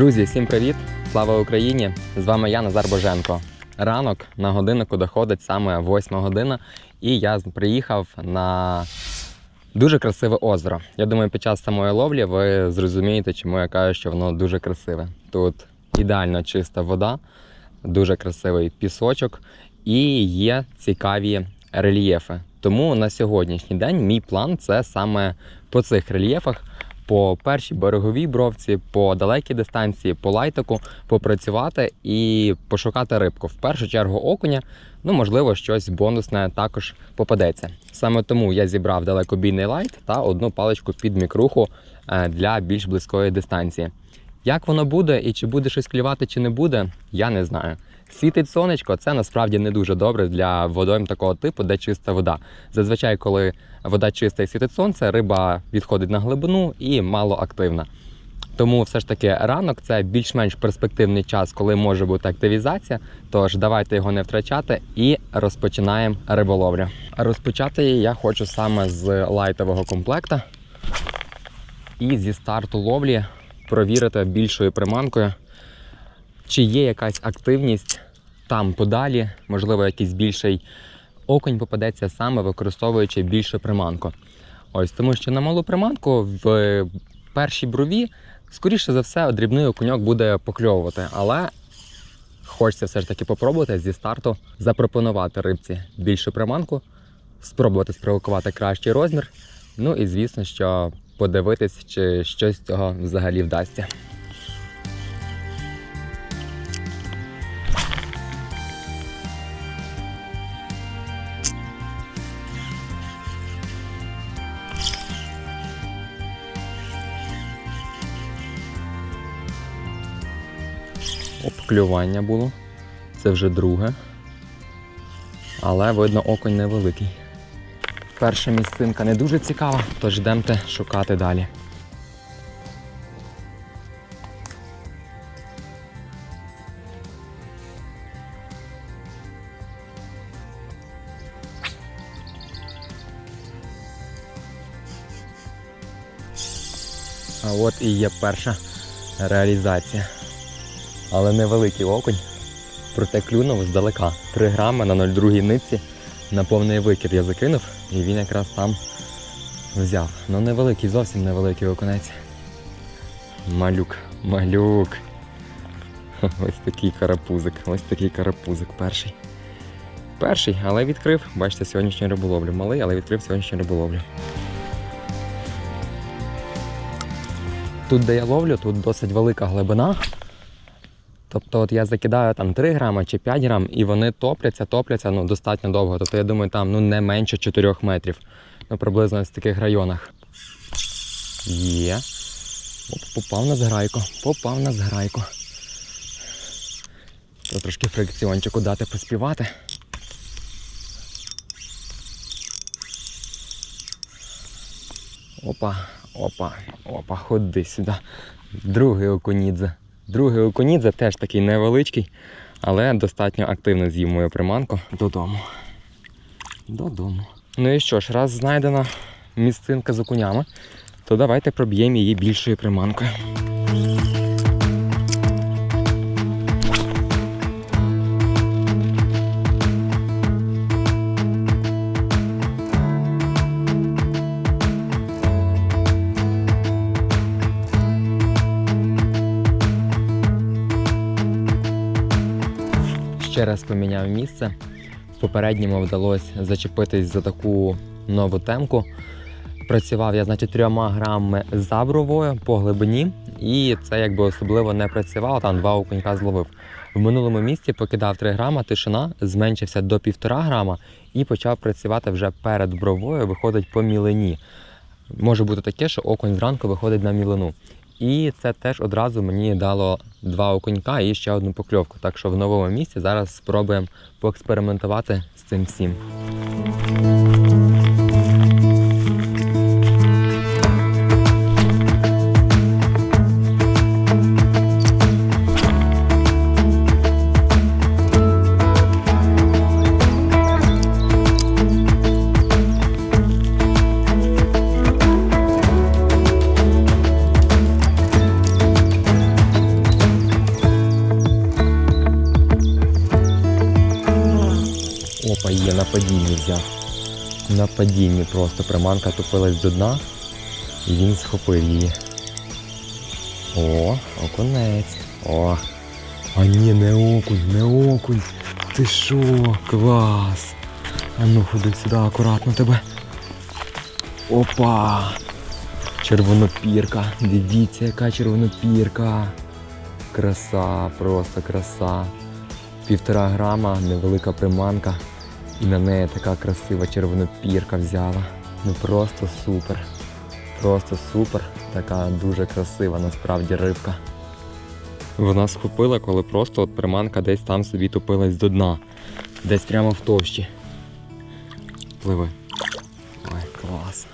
Друзі, всім привіт! Слава Україні! З вами я, Назар Боженко. Ранок на годиннику доходить саме 8 година, і я приїхав на дуже красиве озеро. Я думаю, під час самої ловлі ви зрозумієте, чому я кажу, що воно дуже красиве. Тут ідеально чиста вода, дуже красивий пісочок і є цікаві рельєфи. Тому на сьогоднішній день мій план це саме по цих рельєфах по першій береговій бровці, по далекій дистанції, по лайтику попрацювати і пошукати рибку. В першу чергу окуня, ну можливо, щось бонусне також попадеться. Саме тому я зібрав далекобійний лайт та одну паличку під мікруху е, для більш близької дистанції. Як воно буде і чи буде щось клювати, чи не буде, я не знаю. Світить сонечко, це насправді не дуже добре для водойм такого типу, де чиста вода. Зазвичай, коли вода чиста і світить сонце, риба відходить на глибину і мало активна. Тому все ж таки ранок це більш-менш перспективний час, коли може бути активізація. Тож давайте його не втрачати і розпочинаємо риболовлю. Розпочати її я хочу саме з лайтового комплекта і зі старту ловлі провірити більшою приманкою, чи є якась активність там подалі, можливо, якийсь більший окунь попадеться саме використовуючи більшу приманку. Ось тому що на малу приманку в першій брові, скоріше за все, дрібний окуньок буде покльовувати, але хочеться все ж таки попробувати зі старту запропонувати рибці більшу приманку, спробувати спровокувати кращий розмір. Ну і звісно, що подивитись, чи щось з цього взагалі вдасться. Клювання було. Це вже друге. Але видно, оконь невеликий. Перша місцинка не дуже цікава, тож йдемте шукати далі. А от і є перша реалізація. Але невеликий окунь. Проте клюнув здалека. 3 грами на 0,2 нитці на повний викид я закинув і він якраз там взяв. Ну невеликий, зовсім невеликий окунець. Малюк, малюк. Ось такий карапузик, ось такий карапузик перший. Перший, але відкрив, бачите, сьогоднішню риболовлю. Малий, але відкрив сьогоднішню риболовлю. Тут, де я ловлю, тут досить велика глибина. Тобто от я закидаю там 3 грама чи 5 грам, і вони топляться, топляться ну, достатньо довго. Тобто я думаю, там ну, не менше 4 метрів. Ну, приблизно в таких районах. Є. Оп, попав на зграйку, попав на зграйку. Треба трошки фрикціончику дати поспівати. Опа, опа, опа, ходи сюди. Другий окунідзе. Другий окунідзе теж такий невеличкий, але достатньо активно з'їв мою приманку додому. Додому. Ну і що ж, раз знайдена місцинка з окунями, то давайте проб'ємо її більшою приманкою. Ще раз поміняв місце. В попередньому вдалося зачепитись за таку нову темку. Працював я, значить, трьома грамами за бровою по глибині, і це якби особливо не працювало, там два окунька зловив. В минулому місці покидав 3 грама, тишина, зменшився до 1,5 грама і почав працювати вже перед бровою, виходить по мілині. Може бути таке, що окунь зранку виходить на мілину. І це теж одразу мені дало два окунька і ще одну покльовку. Так що в новому місці зараз спробуємо поекспериментувати з цим всім. Падінні взяв. На падінні просто приманка тупилась до дна, і він схопив її. О, окунець. О. А ні, не окунь, не окунь. Ти що? Клас. А ну ходи сюди, акуратно тебе. Опа! Червонопірка. Дивіться, яка червонопірка. Краса, просто краса. Півтора грама, невелика приманка. І на неї така красива червонопірка взяла. Ну просто супер. Просто супер. Така дуже красива насправді рибка. Вона схопила, коли просто от приманка десь там собі тупилась до дна. Десь прямо в товщі. Пливи. Ой, клас.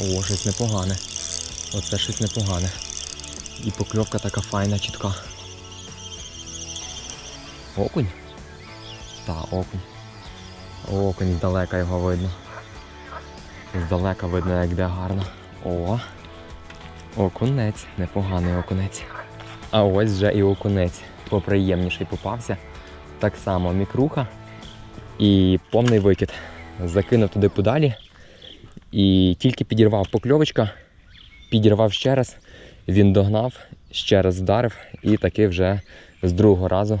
О, щось непогане. Оце щось непогане. І покльовка така файна, чітка. Окунь? Та, окунь. Окунь здалека його видно. Здалека видно, як де гарно. О! Окунець, непоганий окунець. А ось вже і окунець. Поприємніший попався. Так само мікруха і повний викид. Закинув туди подалі. І тільки підірвав покльовочка, підірвав ще раз, він догнав, ще раз вдарив і таки вже з другого разу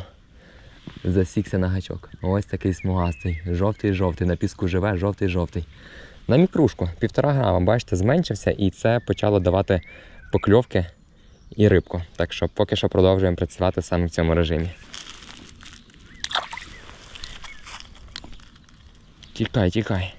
засікся на гачок. Ось такий смугастий. Жовтий-жовтий, на піску живе, жовтий-жовтий. На мікрушку, півтора грама, бачите, зменшився і це почало давати покльовки і рибку. Так що поки що продовжуємо працювати саме в цьому режимі. Тікай, тікай.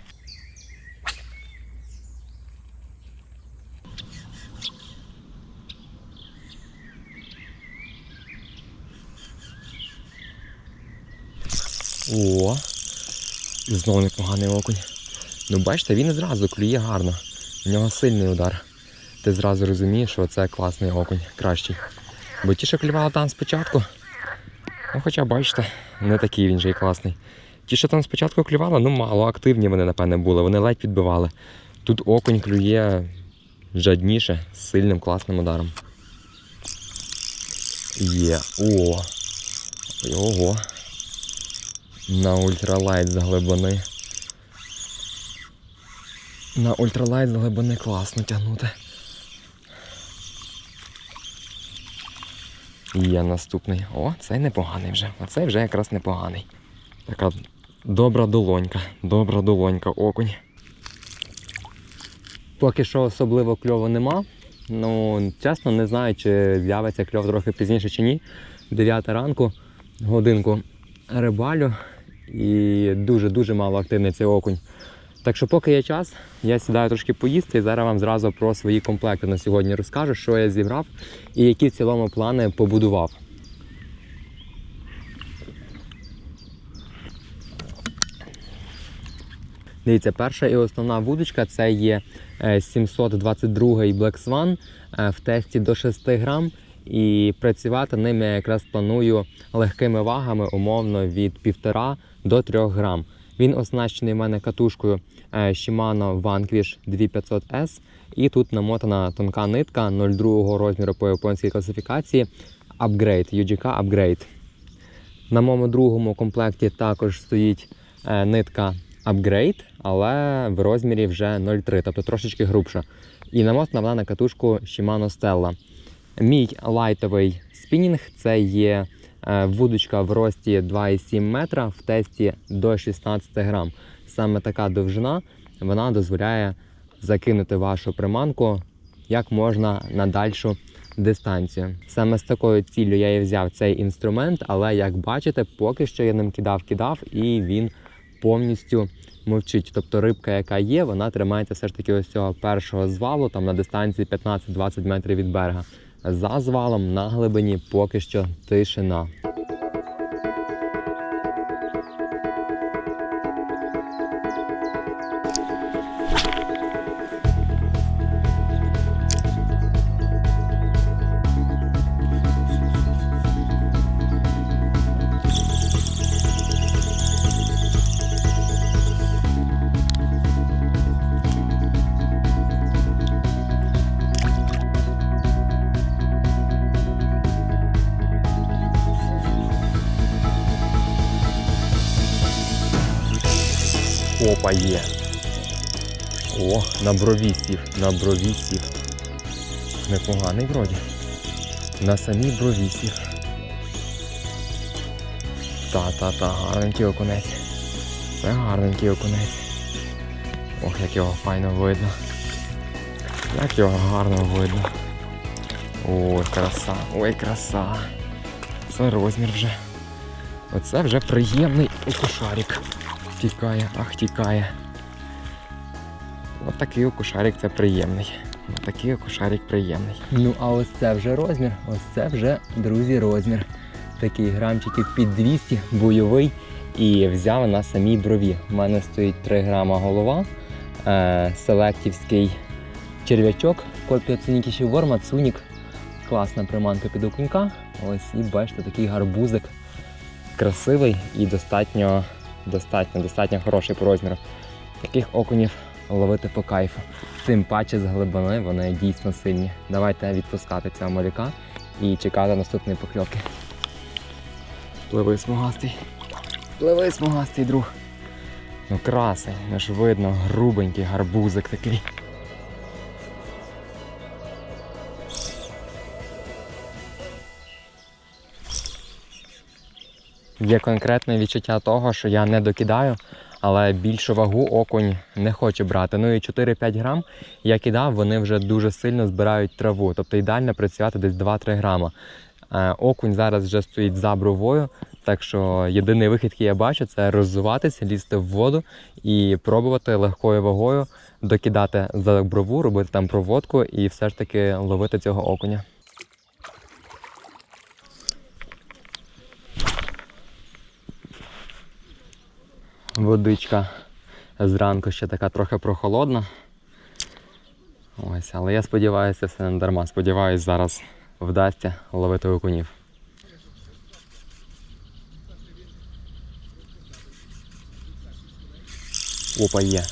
О, знову непоганий окунь. Ну бачите, він зразу клює гарно. В нього сильний удар. Ти зразу розумієш, що це класний окунь, кращий. Бо ті, що клювали там спочатку, ну хоча бачите, не такий він же й класний. Ті, що там спочатку клювали, ну мало активні вони, напевне, були, вони ледь підбивали. Тут окунь клює жадніше, з сильним класним ударом. Є. О! Ого! На ультралайт з глибини. На ультралайт з глибини класно тягнути. Є наступний. О, цей непоганий вже. Оцей вже якраз непоганий. Така добра долонька, добра долонька, окунь. Поки що особливо кльову нема. Ну, чесно, не знаю, чи з'явиться кльов трохи пізніше чи ні. 9 ранку, годинку рибалю і дуже-дуже мало активний цей окунь. Так що, поки є час, я сідаю трошки поїсти і зараз вам зразу про свої комплекти на сьогодні розкажу, що я зібрав і які в цілому плани побудував. Дивіться, перша і основна вудочка це є е, 722 Black Swan е, в тесті до 6 грам. І працювати ними я якраз планую легкими вагами, умовно від 1,5 до 3 грам. Він оснащений в мене катушкою е, Shimano Vanquish 2500S. І тут намотана тонка нитка 0,2 розміру по японській класифікації Upgrade, UGK Upgrade. На моєму другому комплекті також стоїть е, нитка Upgrade, але в розмірі вже 0,3, тобто трошечки грубша. І намотана вона на катушку Shimano Stella. Мій лайтовий спінінг це є вудочка в рості 2,7 метра в тесті до 16 грам. Саме така довжина вона дозволяє закинути вашу приманку як можна на дальшу дистанцію. Саме з такою ціллю я і взяв цей інструмент, але як бачите, поки що я ним кидав-кидав і він повністю мовчить. Тобто рибка, яка є, вона тримається все ж таки ось цього першого звалу там на дистанції 15-20 метрів від берега. За звалом на глибині поки що тишина. Опа. О, на брові сів, на брові сів. Непоганий вроді. На самій брові сів. Та-та-та, гарненький окунець. Це гарненький окунець. Ох, як його файно видно. Як його гарно видно. Ой, краса, ой, краса. Це розмір вже. Оце вже приємний окушарик. Тікає, ах, тікає. От такий окушарик це приємний. От такий окушарик приємний. Ну, а ось це вже розмір. Ось це вже, друзі, розмір. Такий грамчиків під 200, бойовий. І взяв на самій брові. У мене стоїть 3 грама голова. Е, селектівський черв'ячок, копія цунікіші ворма, цунік. Класна приманка під окунька. Ось і бачите, такий гарбузик красивий і достатньо, достатньо, достатньо хороший по розміру. Таких окунів ловити по кайфу. Тим паче з глибини вони дійсно сильні. Давайте відпускати цього малюка і чекати наступної покльовки. Пливи смугастий. Пливи смугастий, друг. Ну красень, аж видно, грубенький гарбузик такий. Є конкретне відчуття того, що я не докидаю, але більшу вагу окунь не хоче брати. Ну і 4-5 грам я кидав, вони вже дуже сильно збирають траву. Тобто ідеально працювати десь 2-3 грама. Е, Окунь зараз вже стоїть за бровою, так що єдиний вихід, який я бачу, це роззуватися, лізти в воду і пробувати легкою вагою докидати за брову, робити там проводку і все ж таки ловити цього окуня. Водичка зранку ще така трохи прохолодна. Ось, але я сподіваюся, все не дарма. Сподіваюсь, зараз вдасться ловити окунів. Опа, є.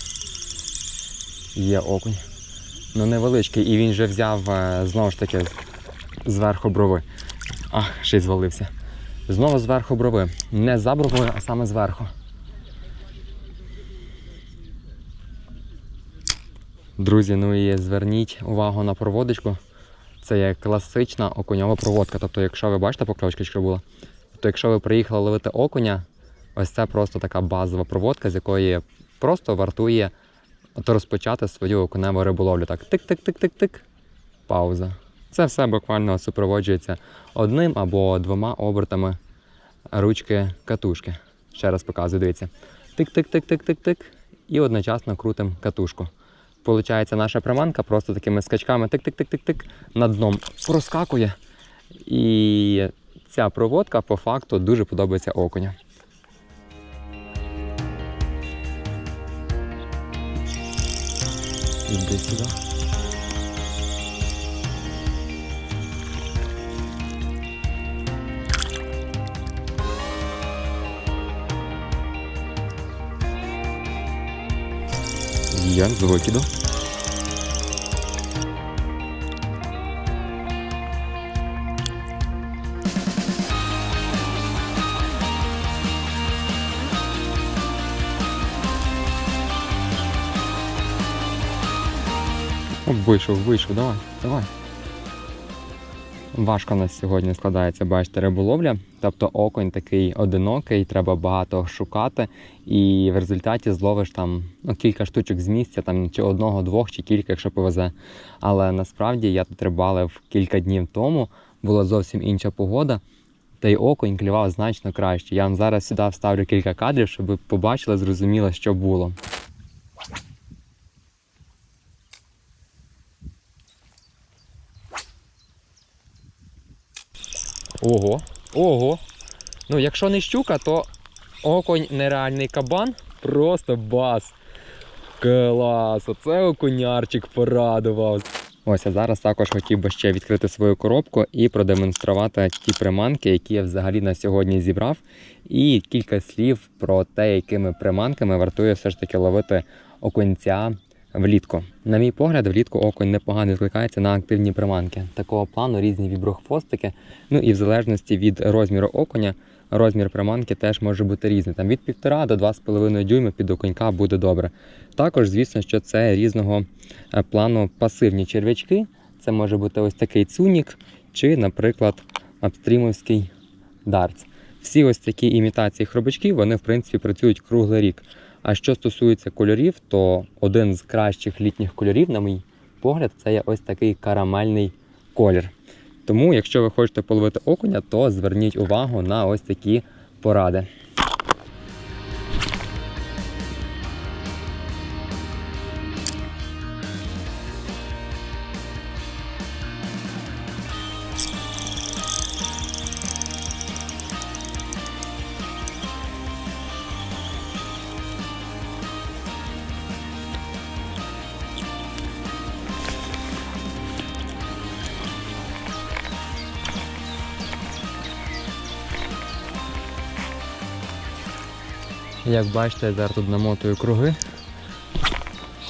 Є окунь. Ну невеличкий, і він вже взяв е, знову ж таки зверху брови. Ах, ще й звалився. Знову зверху брови. Не за бровою, а саме зверху. Друзі, ну і зверніть увагу на проводочку. Це є класична окуньова проводка. Тобто, якщо ви бачите покльовочка, що була, то якщо ви приїхали ловити окуня, ось це просто така базова проводка, з якої просто вартує розпочати свою окуневу риболовлю. Так, тик-тик-тик-тик-тик. Пауза. Це все буквально супроводжується одним або двома обертами ручки катушки. Ще раз показую, дивіться. Тик-тик-тик-тик-тик-тик. І одночасно крутим катушку. Получається, наша приманка просто такими скачками тик-тик-тик-тик-тик над дном проскакує. І ця проводка по факту дуже подобається окуня. Іди сюди. Є з викиду. Вийшов, вийшов, давай, давай. Важко у нас сьогодні складається, бачите, риболовля. Тобто окунь такий одинокий, треба багато шукати, і в результаті зловиш там ну, кілька штучок з місця, там чи одного, двох, чи кілька, якщо повезе. Але насправді я тут рибалив кілька днів тому, була зовсім інша погода. Та й окунь клював значно краще. Я вам зараз сюди вставлю кілька кадрів, щоб ви побачили, зрозуміли, що було. Ого, ого. Ну, якщо не щука, то окунь нереальний кабан, просто бас. Клас! Оце окунярчик порадував. Ось, а зараз також хотів би ще відкрити свою коробку і продемонструвати ті приманки, які я взагалі на сьогодні зібрав. І кілька слів про те, якими приманками вартує все ж таки ловити окунця влітку. На мій погляд, влітку окунь непогано відкликається на активні приманки. Такого плану різні віброхвостики. Ну і в залежності від розміру окуня розмір приманки теж може бути різний. Там від 1,5 до 2,5 дюйма під окунька буде добре. Також, звісно, що це різного е, плану пасивні черв'ячки. Це може бути ось такий цунік, чи, наприклад, апстрімовський дартс. Всі ось такі імітації хробачків, вони в принципі працюють круглий рік. А що стосується кольорів, то один з кращих літніх кольорів, на мій погляд, це є ось такий карамельний колір. Тому, якщо ви хочете половити окуня, то зверніть увагу на ось такі поради. Як бачите, я зараз тут намотую круги.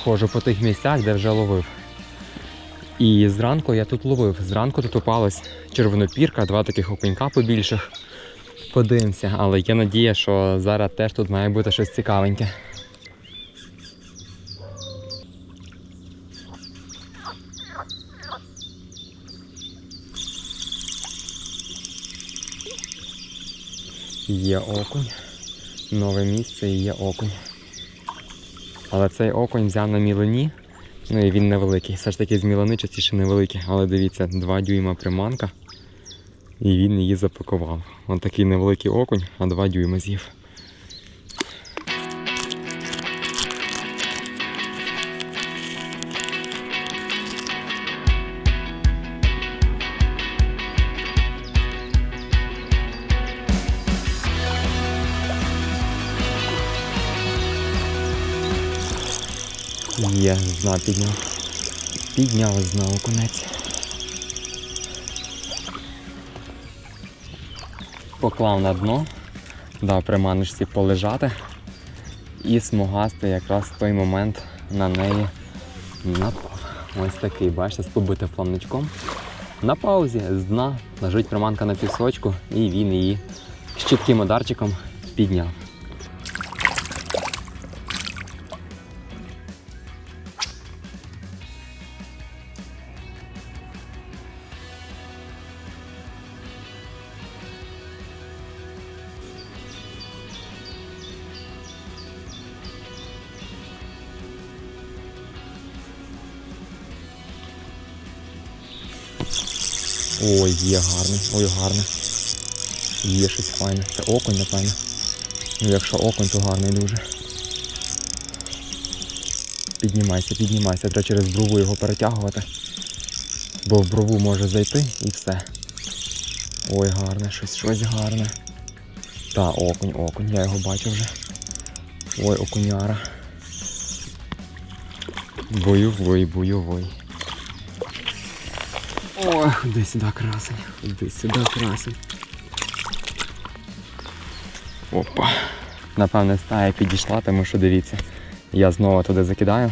Ходжу по тих місцях, де вже ловив. І зранку я тут ловив. Зранку тут попалась червонопірка, два таких окунька побільших. Подивимося, але є надія, що зараз теж тут має бути щось цікавеньке. Є окунь. Нове місце і є окунь. Але цей окунь взяв на мілині. Ну і він невеликий. Все ж таки з мілини частіше невеликий. Але дивіться, 2 дюйма приманка. І він її запакував. Ось такий невеликий окунь, а 2 дюйма з'їв. Є, зна підняв. Підняв знову конець. Поклав на дно, дав приманочці полежати і смугастий якраз в той момент на неї напав. Ось такий, бачите, з побитим плавничком. На паузі з дна лежить приманка на пісочку і він її з чітким ударчиком підняв. Ой, є гарний, ой, гарний. Є щось файне. Це окунь, напевно. Ну, якщо окунь, то гарний дуже. Піднімайся, піднімайся, треба через брову його перетягувати. Бо в брову може зайти і все. Ой, гарне, щось, щось гарне. Та, окунь, окунь, я його бачу вже. Ой, окуняра. Бойовий, бойовий. Ой, ходи сюди, красень. Ходи сюди, красень. Опа. Напевне, стая підійшла, тому що дивіться, я знову туди закидаю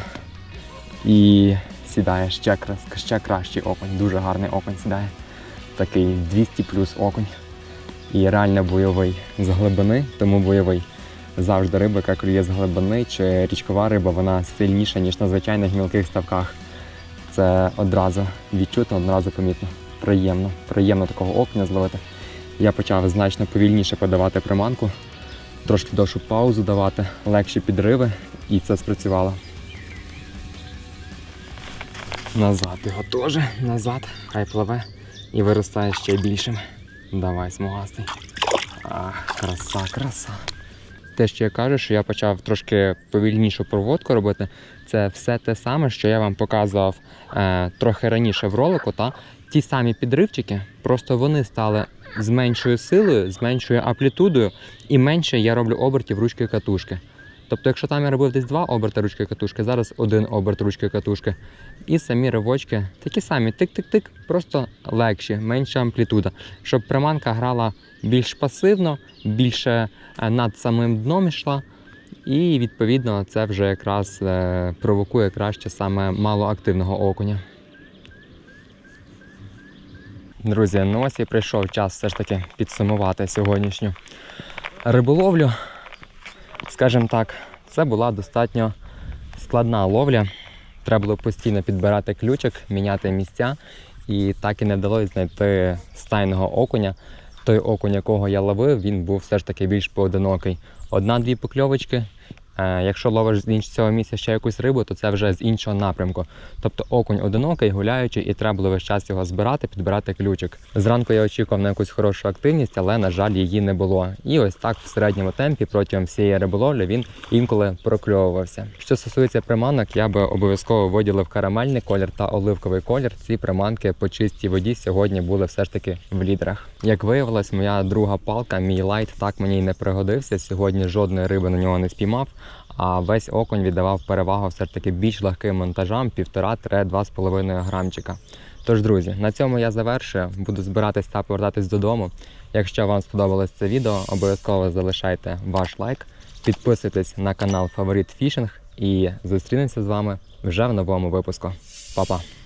і сідає ще, ще кращий окунь. Дуже гарний окунь сідає. Такий 200 плюс окунь. І реально бойовий з глибини, тому бойовий. Завжди риба, яка клює з глибини, чи річкова риба, вона сильніша, ніж на звичайних мілких ставках. Це одразу відчутно, одразу помітно. Приємно, приємно такого окуня зловити. Я почав значно повільніше подавати приманку, трошки довшу паузу давати, легші підриви, і це спрацювало. Назад його теж, назад, хай пливе і виростає ще більшим. Давай, смугастий. Ах, краса, краса. Те, що я кажу, що я почав трошки повільнішу проводку робити, це все те саме, що я вам показував е, трохи раніше в ролику. Та? Ті самі підривчики, просто вони стали з меншою силою, з меншою амплітудою, і менше я роблю обертів ручки катушки. Тобто, якщо там я робив десь два оберти ручки катушки, зараз один оберт ручки катушки. І самі ривочки такі самі, тик-тик-тик, просто легші, менша амплітуда, щоб приманка грала більш пасивно, більше е, над самим дном йшла. І відповідно це вже якраз е, провокує краще саме малоактивного окуня. Друзі, ну ось і прийшов час все ж таки підсумувати сьогоднішню риболовлю. Скажімо так, це була достатньо складна ловля. Треба було постійно підбирати ключик, міняти місця. І так і не вдалося знайти стайного окуня. Той окунь, якого я ловив, він був все ж таки більш поодинокий. Одна-дві покльовочки. Е, якщо ловиш з іншого місця ще якусь рибу, то це вже з іншого напрямку. Тобто окунь одинокий, гуляючий, і треба було весь час його збирати, підбирати ключик. Зранку я очікував на якусь хорошу активність, але на жаль, її не було. І ось так в середньому темпі протягом всієї риболовлі він інколи прокльовувався. Що стосується приманок, я би обов'язково виділив карамельний колір та оливковий колір. Ці приманки по чистій воді сьогодні були все ж таки в лідрах. Як виявилось, моя друга палка, мій лайт, так мені й не пригодився. Сьогодні жодної риби на нього не спіймав. А весь окунь віддавав перевагу все ж таки більш легким монтажам 1,5-2,5 грамчика. Тож, друзі, на цьому я завершую. Буду збиратись та повертатись додому. Якщо вам сподобалось це відео, обов'язково залишайте ваш лайк, підписуйтесь на канал Фаворит Фішинг і зустрінемося з вами вже в новому випуску. Па-па!